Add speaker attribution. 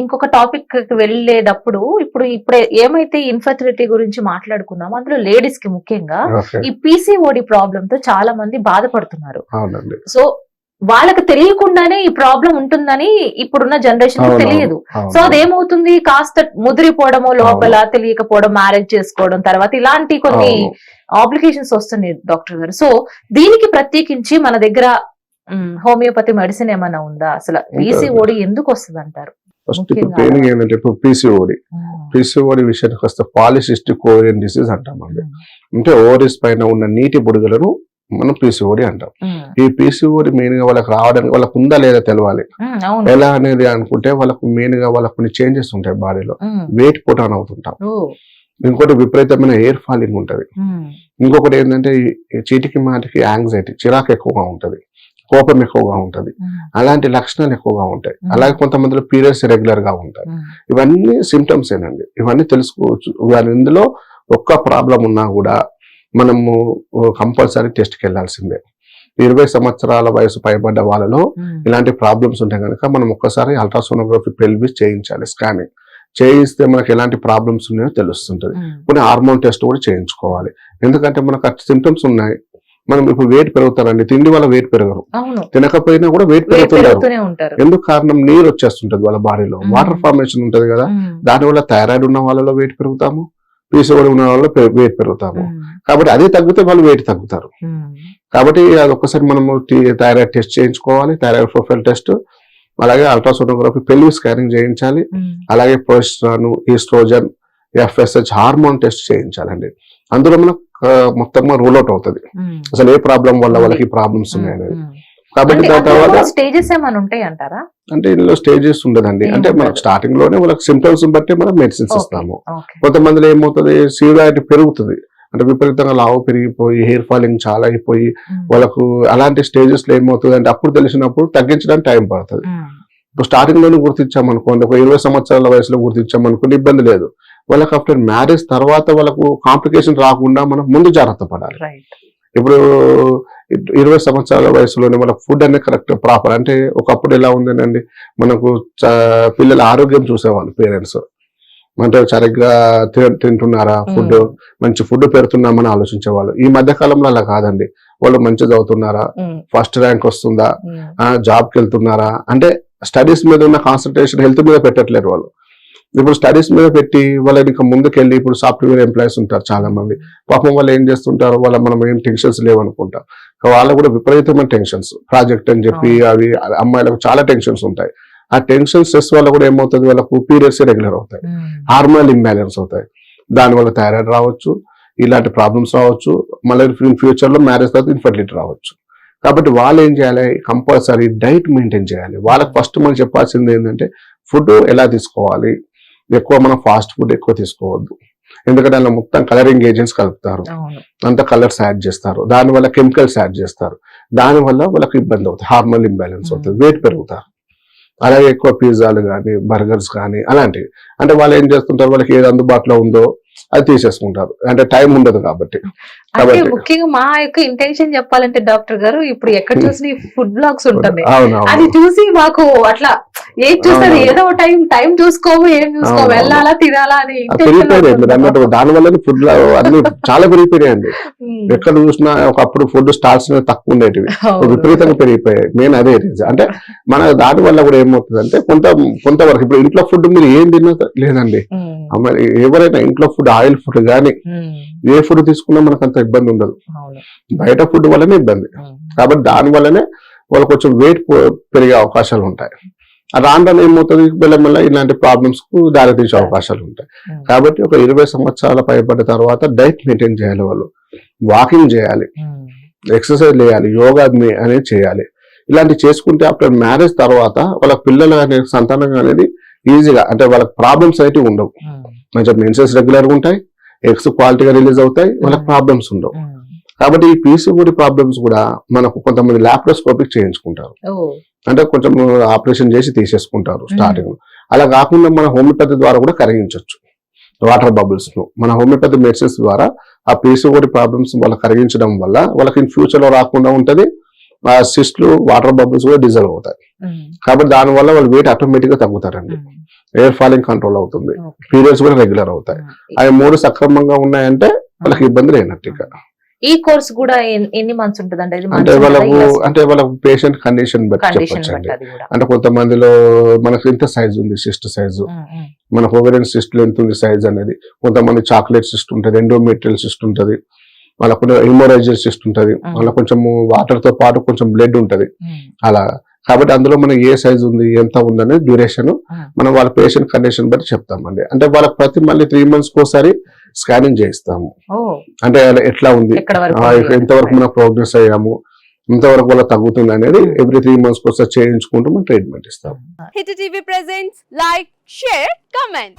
Speaker 1: ఇంకొక టాపిక్ వెళ్ళేటప్పుడు ఇప్పుడు ఇప్పుడు ఏమైతే ఇన్ఫర్టిలిటీ గురించి మాట్లాడుకున్నామో అందులో లేడీస్కి ముఖ్యంగా ఈ పీసీఓడి ప్రాబ్లమ్తో చాలా మంది బాధపడుతున్నారు. సో వాళ్ళకి తెలియకుండానే ఈ ప్రాబ్లం ఉంటుందని ఇప్పుడున్న జనరేషన్. తెలియదు. సో అదేమవుతుంది? కాస్త ముదిరిపోవడము లోపల తెలియకపోవడం మ్యారేజ్ చేసుకోవడం తర్వాత ఇలాంటి కొన్ని
Speaker 2: అవును.
Speaker 1: ఆబ్లికేషన్స్ వస్తున్నాయి డాక్టర్ గారు. సో దీనికి ప్రత్యేకించి మన దగ్గర హోమియోపతి మెడిసిన్ ఏమైనా ఉందా? అసలు పీసీఓడి ఎందుకు వస్తుంది అంటారు
Speaker 2: ఫస్ట్ ఇప్పుడు పెయిన్ ఏంటంటే ఇప్పుడు పీసీఓడి పీసీఓడి విషయానికి వస్తే పాలిసిస్టిక్ ఓరియన్ డిసీజ్ అంటామండి అంటే ఓవరీస్ పైన ఉన్న నీటి బుడగలను మనం పీసీఓడి అంటాం. ఈ పీసీఓడి మెయిన్గా వాళ్ళకి రావడానికి వాళ్ళకు ఉందా లేదా తెలవాలి. ఎలా అనేది అనుకుంటే వాళ్ళకు మెయిన్గా వాళ్ళకు కొన్ని చేంజెస్ ఉంటాయి బాడీలో వెయిట్ పుట్ ఆన్ అవుతుంటాం. ఇంకోటి విపరీతమైన ఎయిర్ ఫాలింగ్ ఉంటది. ఇంకొకటి ఏంటంటే చీటికి మాటికి యాంగ్జైటీ చిరాకు ఎక్కువగా ఉంటది. కోపం ఎక్కువగా ఉంటది. అలాంటి లక్షణాలు ఎక్కువగా ఉంటాయి. అలాగే కొంతమందిలో పీరియడ్స్ రెగ్యులర్గా ఉంటాయి. ఇవన్నీ సిమ్టమ్స్ ఏనండి. ఇవన్నీ తెలుసుకోవచ్చు. ఇందులో ఒక్క ప్రాబ్లం ఉన్నా కూడా మనము కంపల్సరీ టెస్ట్కి వెళ్ళాల్సిందే. ఇరవై సంవత్సరాల వయసు పైబడ్డ వాళ్ళలో ఇలాంటి ప్రాబ్లమ్స్ ఉంటే కనుక మనం ఒక్కసారి అల్ట్రాసోనోగ్రఫీ పెల్విస్ చేయించాలి స్కానింగ్ చేయిస్తే మనకి ఎలాంటి ప్రాబ్లమ్స్ ఉన్నాయో తెలుస్తుంటది. కొన్ని హార్మోన్ టెస్ట్ కూడా చేయించుకోవాలి. ఎందుకంటే మనకు సిమ్టమ్స్ ఉన్నాయి. మనం ఇప్పుడు వెయిట్ పెరుగుతారండి తిండి వల్ల వెయిట్ పెరగరు. తినకపోయినా కూడా వెయిట్
Speaker 1: ఉంటారు.
Speaker 2: ఎందుకు కారణం? నీరు వచ్చేస్తుంటది వాళ్ళ బాడీలో. వాటర్ ఫార్మేషన్ ఉంటది కదా. దానివల్ల థైరాయిడ్ ఉన్న వాళ్ళలో వెయిట్ పెరుగుతాము పీసీఓడి ఉన్న వాళ్ళలో వెయిట్ పెరుగుతాము. కాబట్టి అదే తగ్గితే వాళ్ళు వెయిట్ తగ్గుతారు. కాబట్టి అది ఒక్కసారి మనము థైరాయిడ్ టెస్ట్ చేయించుకోవాలి. థైరాయిడ్ ప్రొఫైల్ టెస్ట్ అలాగే అల్ట్రాసోనోగ్రఫీ పెళ్ళి స్కానింగ్ చేయించాలి. అలాగే ప్రొస్ట్రాను ఈస్ట్రోజన్ ఎఫ్ఎస్హెచ్ హార్మోన్ టెస్ట్ చేయించాలండి. అందులో మనకు మొత్తం రూల్ అవుట్ అవుతుంది. అసలు ఏ ప్రాబ్లం వల్ల వాళ్ళకి ప్రాబ్లమ్స్ ఉన్నాయనేది. కాబట్టి
Speaker 1: అంటే
Speaker 2: దాని తర్వాత
Speaker 1: స్టేజెస్ ఏమైనా ఉంటాయి అంటారా?
Speaker 2: అంటే ఇందులో స్టేజెస్ ఉండదండి. అంటే మనకు. స్టార్టింగ్లోనే వాళ్ళకి సిమ్టమ్స్ బట్టి మనం మెడిసిన్స్. ఇస్తాము. కొంతమందిలో ఏమవుతుంది? సీవియారిటీ పెరుగుతుంది. అంటే విపరీతంగా లావు పెరిగిపోయి హెయిర్ ఫాలింగ్ చాలా అయిపోయి వాళ్ళకు అలాంటి స్టేజెస్లో ఏమవుతుంది అంటే అప్పుడు తెలిసినప్పుడు తగ్గించడానికి టైం పడుతుంది. ఇప్పుడు స్టార్టింగ్లోనే గుర్తించామనుకోండి ఒక ఇరవై సంవత్సరాల వయసులో గుర్తించామనుకోండి ఇబ్బంది లేదు. వాళ్ళకి ఆఫ్టర్ మ్యారేజ్ తర్వాత వాళ్ళకు కాంప్లికేషన్ రాకుండా మనం ముందు జాగ్రత్త పడాలి. ఇప్పుడు ఇరవై సంవత్సరాల వయసులోనే మనకు ఫుడ్ అనేది కరెక్ట్ ప్రాపర్ అంటే ఒకప్పుడు ఎలా ఉందేనండి మనకు పిల్లల ఆరోగ్యం చూసేవాళ్ళు పేరెంట్స్ అంటే సరిగ్గా తింటున్నారా ఫుడ్
Speaker 1: మ్మ్.
Speaker 2: మంచి ఫుడ్ పెడుతున్నామని ఆలోచించేవాళ్ళు. ఈ మధ్య కాలంలో అలా కాదండి. వాళ్ళు మంచి చదువుతున్నారా? ఫస్ట్ ర్యాంక్ వస్తుందా? జాబ్కి వెళ్తున్నారా? అంటే స్టడీస్ మీద ఉన్న కాన్సన్ట్రేషన్ హెల్త్ మీద పెట్టట్లేరు వాళ్ళు. ఇప్పుడు స్టడీస్ మీద పెట్టి వాళ్ళని ఇంకా ముందుకెళ్ళి ఇప్పుడు సాఫ్ట్వేర్ ఎంప్లాయీస్ ఉంటారు చాలా మంది పాపం వాళ్ళు ఏం చేస్తుంటారు వాళ్ళ మనం ఏం టెన్షన్స్ లేవనుకుంటాం. వాళ్ళకు కూడా విపరీతమైన టెన్షన్స్ ప్రాజెక్ట్ అని చెప్పి అవి అమ్మాయిలకు చాలా టెన్షన్స్ ఉంటాయి. ఆ టెన్షన్ స్ట్రెస్ వల్ల కూడా ఏమవుతుంది? వాళ్ళకు పీరియడ్స్ రెగ్యులర్ అవుతాయి. హార్మోనల్ ఇంబ్యాలెన్స్ అవుతాయి. దానివల్ల థైరాయిడ్ రావచ్చు ఇలాంటి ప్రాబ్లమ్స్ రావచ్చు మళ్ళీ ఫ్యూచర్లో మ్యారేజ్ తర్వాత ఇన్ఫర్టిలిటీ రావచ్చు. కాబట్టి వాళ్ళు ఏం చేయాలి? కంపల్సరీ డైట్ మెయింటైన్ చేయాలి. వాళ్ళకి ఫస్ట్ మనం చెప్పాల్సింది ఏంటంటే ఫుడ్ ఎలా తీసుకోవాలి? ఎక్కువ మనం ఫాస్ట్ ఫుడ్ ఎక్కువ తీసుకోవద్దు. ఎందుకంటే అందులో మొత్తం కలరింగ్ ఏజెంట్స్ కలుపుతారు. అంత కలర్స్ యాడ్ చేస్తారు. దానివల్ల కెమికల్స్ యాడ్ చేస్తారు. దానివల్ల వాళ్ళకి ఇబ్బంది అవుతుంది. Hormone imbalance
Speaker 1: Hmm.
Speaker 2: అవుతుంది. వెయిట్ పెరుగుతారు. అలాగే ఎక్కువ పిజ్జాలు కానీ బర్గర్స్ కానీ అలాంటివి. అంటే వాళ్ళు ఏం చేస్తుంటారు? వాళ్ళకి ఏది అందుబాటులో ఉందో అది తీసేసుకుంటారు. అంటే టైం ఉండదు కాబట్టి.
Speaker 1: అంటే ముఖ్యంగా మా యొక్క ఇంటెన్షన్ చెప్పాలంటే డాక్టర్ గారు ఇప్పుడు ఎక్కడ చూసిన ఫుడ్ బ్లాగ్స్ ఉంటుంది అది చూసి మాకు అట్లా ఏం
Speaker 2: అవునవును.
Speaker 1: ఏదో టైం టైం చూసుకోము ఏం చూసుకోము
Speaker 2: అవునవును.
Speaker 1: వెళ్ళాలా తినాలా అని
Speaker 2: అన్నట్టు దాని వల్ల ఫుడ్ అన్ని చాలా పెరిగిపోయినాయండి.
Speaker 1: ఉమ్,
Speaker 2: ఎక్కడ చూసినా ఒకప్పుడు ఫుడ్ స్టాల్స్ విపరీతంగా ఉండేటివి. విపరీతంగా పెరిగిపోయాయి. మెయిన్ అదే అంటే మన దాని వల్ల కూడా ఏమవుతుంది అంటే కొంత కొంతవరకు ఇప్పుడు ఇంట్లో ఫుడ్ మీరు ఏం తిన్నా లేదండి. మరి ఎవరైనా ఇంట్లో ఫుడ్ ఆయిల్ ఫుడ్ కానీ
Speaker 1: ఉమ్,
Speaker 2: ఏ ఫుడ్ తీసుకున్నా మనకు అంత ఇబ్బంది ఉండదు. బయట ఫుడ్ వల్లనే ఇబ్బంది. కాబట్టి దాని వల్లనే వాళ్ళు కొంచెం వెయిట్ పెరిగే అవకాశాలు ఉంటాయి. ఆ రాను రాను ఏమవుతుంది మెల్లమెల్ల ఇలాంటి ప్రాబ్లమ్స్కు దారితీసే అవకాశాలు ఉంటాయి. కాబట్టి ఒక ఇరవై సంవత్సరాల పైబడ్డ తర్వాత డైట్ మెయింటైన్ చేయాలి వాళ్ళు. వాకింగ్ చేయాలి. ఎక్సర్సైజ్ చేయాలి. యోగా అనేది చేయాలి. ఇలాంటి చేసుకుంటే ఆఫ్టర్ మ్యారేజ్ తర్వాత వాళ్ళ పిల్లలు అనే సంతానం అనేది ఈజీగా అంటే వాళ్ళకి ప్రాబ్లమ్స్ అయితే ఉండవు. మంచిగా మెన్సెస్ రెగ్యులర్గా ఉంటాయి. ఎగ్స్ క్వాలిటీగా రిలీజ్ అవుతాయి వాళ్ళకి
Speaker 1: Hmm.
Speaker 2: ప్రాబ్లమ్స్ ఉండవు. కాబట్టి ఈ పీసీఓడి ప్రాబ్లమ్స్ కూడా మనకు కొంతమంది లాప్రోస్కోపిక్ చేయించుకుంటారు. అంటే కొంచెం ఆపరేషన్ చేసి తీసేసుకుంటారు స్టార్టింగ్ అలా కాకుండా మన హోమియోపతి ద్వారా కూడా కరిగించవచ్చు వాటర్ బబుల్స్ను. మన హోమియోపతి మెడిసిన్స్ ద్వారా ఆ పీసీఓడి ప్రాబ్లమ్స్ వాళ్ళకి కరిగించడం వల్ల వాళ్ళకి ఇన్ ఫ్యూచర్లో రాకుండా ఉంటది. ఆ సిస్ట్లు వాటర్ బబుల్స్ కూడా డిజల్వ్ అవుతాయి. కాబట్టి దాని వల్ల వాళ్ళు వెయిట్ ఆటోమేటిక్గా తగ్గుతారండి ఎయిర్ ఫాలింగ్ కంట్రోల్ అవుతుంది. పీరియడ్స్ కూడా రెగ్యులర్ అవుతాయి. అవి మూడు సక్రమంగా ఉన్నాయంటే వాళ్ళకి ఇబ్బంది లేనట్టు ఇక.
Speaker 1: ఈ కోర్స్ కూడా ఎన్- ఎన్ని మంత్స్ ఉంటదండి?
Speaker 2: అంటే వాళ్ళకు అంటే వాళ్ళ పేషెంట్ కండిషన్ బట్టి
Speaker 1: కండిషన్
Speaker 2: చెప్పొచ్చు
Speaker 1: బట్టి అది కూడా.
Speaker 2: అంటే కొంతమందిలో మనకు ఎంత సైజ్ ఉంది సిస్ట్ సైజు మన ఓవెరియన్ సిస్ట్ ఎంత ఉంది సైజ్ అనేది. కొంతమంది చాక్లెట్ సిస్ట్ ఉంటుంది ఎండోమెట్రియల్ సిస్ట్ ఉంటుంది. వాళ్ళకు ఇమోరైజర్ సిస్ట్ ఉంటుంది. వాళ్ళ కొంచెం వాటర్తో పాటు కొంచెం బ్లడ్ ఉంటది. అలా. కాబట్టి అందులో మనకి ఏ సైజ్ ఉంది ఎంత ఉందనే డ్యూరేషన్. మనం వాళ్ళ పేషెంట్ కండిషన్ బట్టి చెప్తామండి. అంటే వాళ్ళకి ప్రతి మళ్ళీ త్రీ మంత్స్ ఒకసారి స్కానింగ్ చేయిస్తాము.
Speaker 1: ఓ.
Speaker 2: అంటే ఎట్లా ఉంది? ఎంతవరకు మనం ప్రోగ్రెస్ అయ్యాము? ఎంతవరకు వాళ్ళ తగ్గుతుంది అనేది ఎవ్రీ త్రీ మంత్స్ ఒకసారి చేయించుకుంటూ మనం ట్రీట్మెంట్ ఇస్తాం
Speaker 3: hit TV presents like share comment